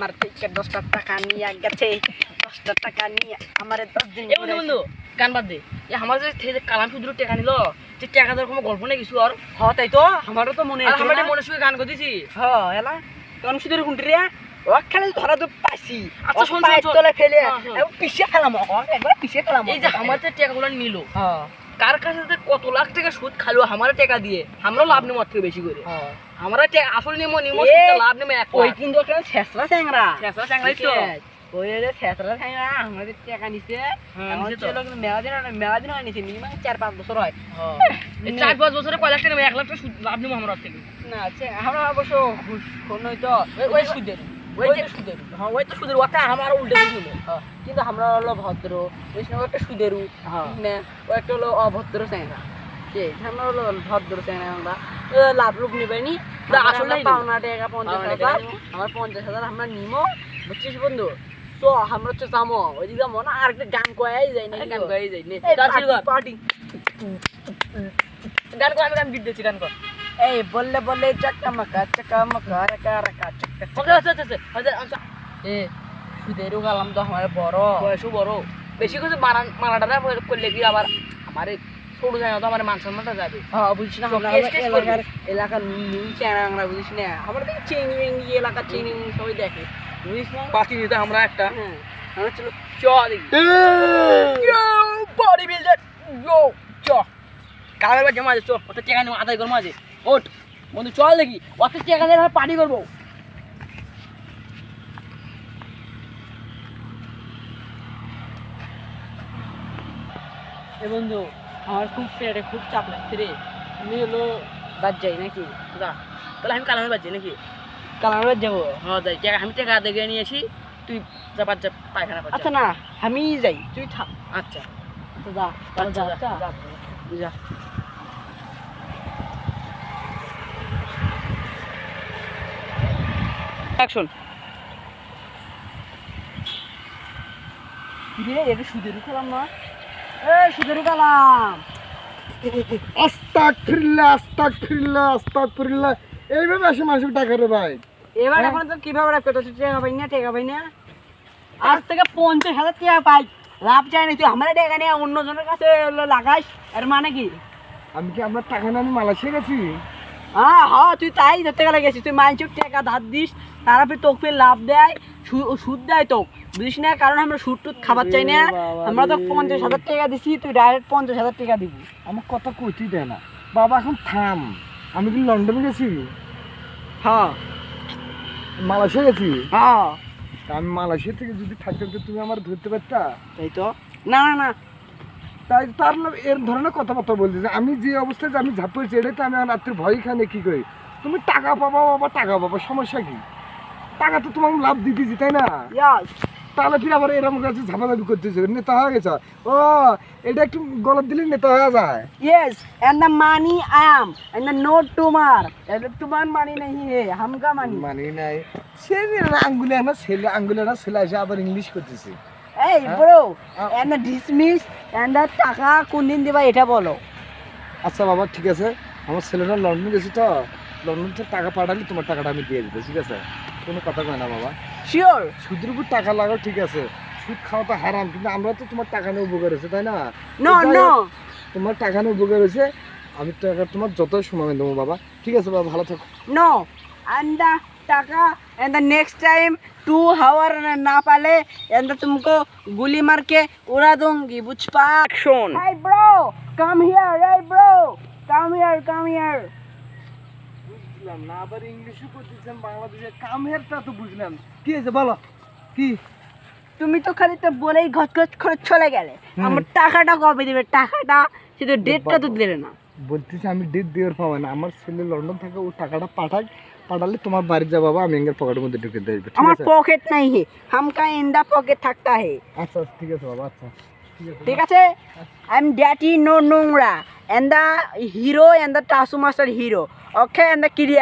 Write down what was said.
আমার থেকে দশটা টাকা নিয়ে গেছে। দশটা টাকা নিয়ে আমার দশ দিন বন্ধু বন্ধু গান বাদ দে আমার যে থেকে কালাম শুধু টাকা নিল যে টাকা দেওয়ার কোনো গল্প নেই কিছু আর? হ তাই তো। আমারও তো মনে আছে মনে শুয়ে গান করতেছি হ এলা। তখন শুধু কোনটি রে ও খেলে ধরা তো পাইছি। আচ্ছা, শোন, পায়ের শোন, শোন। তলে ফেলে হ্যাঁ, পিছিয়ে একবার পিছিয়ে ফেলাম। এই যে আমার যে টাকাগুলো নিল। হ্যাঁ। কার কাছে কত লাখ টাকা সুদ খালো আমার টাকা দিয়ে। আমরাও লাভ নেব থেকে বেশি করে। হ্যাঁ। আমরা আসল নিবো এ, লাভ নেব ওই। কিন্তু চ্যাংরা ছেঁচড়া তো। ওই যে চ্যাংরা আমাদের টাকা নিছে। হ্যাঁ। মেলা দিন হয় মেলা দিন হয় নিছে মিনিমাম চার পাঁচ বছর হয়। হ্যাঁ। চার পাঁচ বছরে কয় লাখ টাকা এক লাখ টাকা সুদ লাভ নেব আমরা থেকে। না আমরা অবশ্য ঘুষ কোন তো। ওই- সুদের। ওই ওই যে- যে সুদের। হ্যাঁ ওই তো সুদের। ওটা আমার উল্টে দিল। হ্যাঁ, কিন্তু আমরা হলো ভদ্র। ওই সময় একটা সুদেরু। হ্যাঁ। না ও একটা হলো অভদ্র আমরা হলো ভদ্র আমরা। লাভ রূপ নিবেনি না, আমরা পাওনা টাকা পঞ্চাশ হাজার। আমার পঞ্চাশ হাজার আমরা নিমো। বুঝছিস বন্ধু? তো আমরা হচ্ছে যাব ওইদিকে যাব না আর একটা গান কয়াই যায় না গান গাই যাই নে। গান পার্টি গান কর আমি গান বিট দিচ্ছি গান এই বললে বললে চাকা মাকা চাকা মাকা রাকা রাকা আচ্ছা আচ্ছা আচ্ছা এ সুদেরু গালাম তো আমার বড়। বয়সও বড়। বেশি কিছু মারা মারাটা না করলে কি আবার আমার ছোট যায় তো আমার মান সম্মানটা যাবে? হ্যাঁ বুঝিস না আমরা? এলাকার এলাকার চ্যাংরা বুঝিস না। আমরা তো চেনি মেঙ্গি এলাকার চেনি সবাই দেখে। বুঝিস না? বাকি নিতে আমরা একটা। হ্যাঁ আমরা চলো চ দেখি। বডি বিল্ডার ইয়ো চ। কালের বাজে মাঝে চ। ওটা নিয়ে আদায় করব মাঝে। ওট বন্ধু চল দেখি। অত টেকা নিয়ে পার্টি করব। এ বন্ধু আমার খুব পেটে খুব চাপ লাগছে রে। আমি হলো বাদ যাই নাকি? যা তাহলে আমি কালামে বাজছি নাকি? কালার যাব? হ্যাঁ যাই। আমি টাকা করে নিয়ে আসি তুই যা বাচ্চা পায়খানা আচ্ছা না আমি যাই তুই থাক আচ্ছা। তো যা আচ্ছা যা, যা। যা। যা। যা অ্যাকশন রে এটা সুদেরু খেলাম না। এ সুদেরু খেলাম আস্তাগফিরুল্লাহ আস্তাগফিরুল্লাহ আস্তাগফিরুল্লাহ। এইভাবে আসে মানুষের টাকা রে ভাই। এবার হ্যাঁ। এখন তো কীভাবে রাখতে তুই টাকা পাই না টাকা পাই না? আজ থেকে পঞ্চাশ হাজার টাকা পাই। লাভ চাই না তুই আমার টাকা নিয়ে অন্য জনের কাছে এর মানে কি? আমি কি আমরা টাকা না আমি মালয়েশিয়া গেছি? হ্যাঁ হ্যাঁ তুই তাই ধরতে গেলে গেছিস। তুই মাইনচুর টাকা ধার দিস তারপরে তোকে লাভ দেয় সুদ দেয় তো বুঝিস না? কারণ আমরা সুদ টুদ খাবার চাই না। আমরা তো পঞ্চাশ হাজার টাকা দিছি তুই ডাইরেক্ট পঞ্চাশ হাজার টাকা দিবি। আমার কথা কইতেই দেয় না। বাবা এখন থাম। আমি কি লন্ডনে গেছি? হ্যাঁ। মালয়েশিয়া গেছি? হ্যাঁ। আমি মালয়েশিয়া থেকে যদি থাকতে তো তুমি আমার ধরতে পারতা? তাই তো। না না না। তাই তার এর ধরনের কথাবার্তা বলতেছে আমি যে অবস্থায় যে আমি ঝাঁপিয়েছি এটাই তো আমি রাত্রে ভয় খানে কি করি? তুমি টাকা পাবা বাবা টাকা পাবা সমস্যা কি? টাকা তো তোমাকে লাভ দিতেছি তাই না? ইয়াস তাহলে ফিরে আবার এরকম কাছে ঝামেলাবি করতেছে নেতা হয়ে গেছে। ও এটা একটু গলত দিলে নেতা হয়ে যায়। Yes and the money I am and the no টুমার তোমার মানি নাই হে হামকা মানি মানি নাই সে আঙ্গুলে না ছেলে আঙ্গুলে না ছেলে এসে আবার ইংলিশ করতেছে। এই bro and the dismiss and the টাকা কোন দিন দিবা এটা বলো। আচ্ছা বাবা ঠিক আছে। আমার ছেলেটা লন্ডন গেছে তো। লন্ডন থেকে টাকা পাঠালে তোমার টাকাটা আমি দিয়ে দেবো ঠিক আছে? কোনো কথা কয় না বাবা। শিওর সুদের উপর টাকা লাগাও ঠিক আছে সুদ খাওয়া তো হারাম কিন্তু আমরা তো তোমার টাকা নিয়ে উপকার হয়েছে তাই না নো যাই নো হোক, তোমার টাকা নিয়ে উপকার হয়েছে আমি টাকা তোমার যত সময় দেবো বাবা ঠিক আছে বাবা ভালো থাকো নো and the টাকা and the next time two hour ना पाले and the तुमको गोली मार के उड़ा दूंगी बुझ पा action hey bro come here hey bro come here come here বুঝলাম না আবার ইংলিশও করতেছেন বাংলাদেশে কামেরটা তো বুঝলাম। কি হয়েছে বলো? কি? তুমি তো খালি তো বলেই ঘচ ঘচ করে চলে গেলে। আমার টাকাটা কবে দিবে? টাকাটা শুধু ডেটটা তো দিলে না। বলতেছি আমি ডেট দেওয়ার পাবো না। আমার ছেলে লন্ডন থাকে ও টাকাটা পাঠাক পাঠালে তোমার বাড়ি যা বাবা আমি এঙ্গের পকেটের মধ্যে ঢুকে দেবে আমার পকেট নাই হে। হামকা ইন্দা পকেট থাকতা হে। আচ্ছা ঠিক আছে বাবা আচ্ছা। ঠিক আছে? ঠিক আছে আই এম ড্যাটি নো নোংরা। And the hero and the টাসু master hero okay and the ক্রিয়া